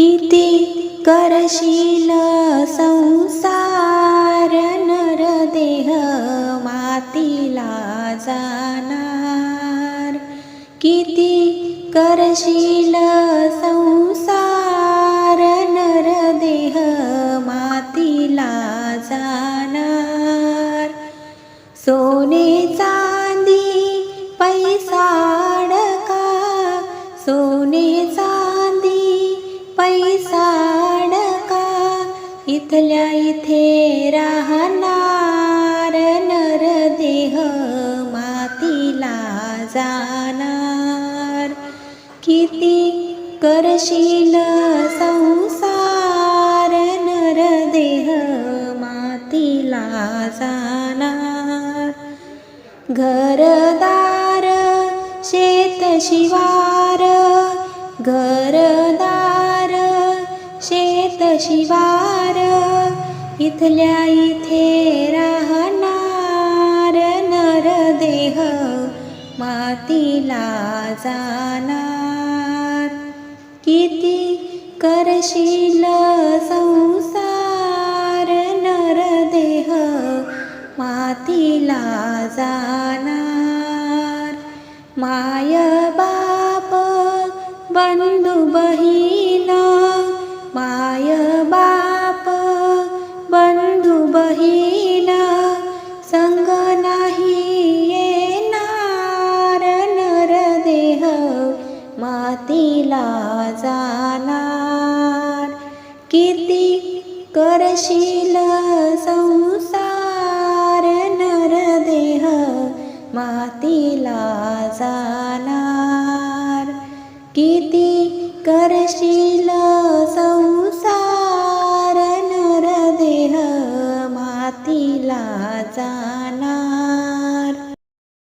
किती करशील संसार नरदेह मातीला जाणार. किती करशील संसार नरदेह मातीला जाणार. सोने चांदी पैसा अडका सोने चांदी इथल्या इथे राहणार नरदेह मातीला जाणार. किती करशील संसार नरदेह मातीला जाणार. घरदार शेत शिवार घरदार शिवार इथल्या इथे राहणार नरदेह मातीला जाणार. किती करशील संसार नरदेह मातीला जाणार. माय बाप बंधू बहीण माय मातीला जाणार. किती करशील संसार नरदेह मातीला जाणार. किती करशील संसार नरदेह मातीला जाणार.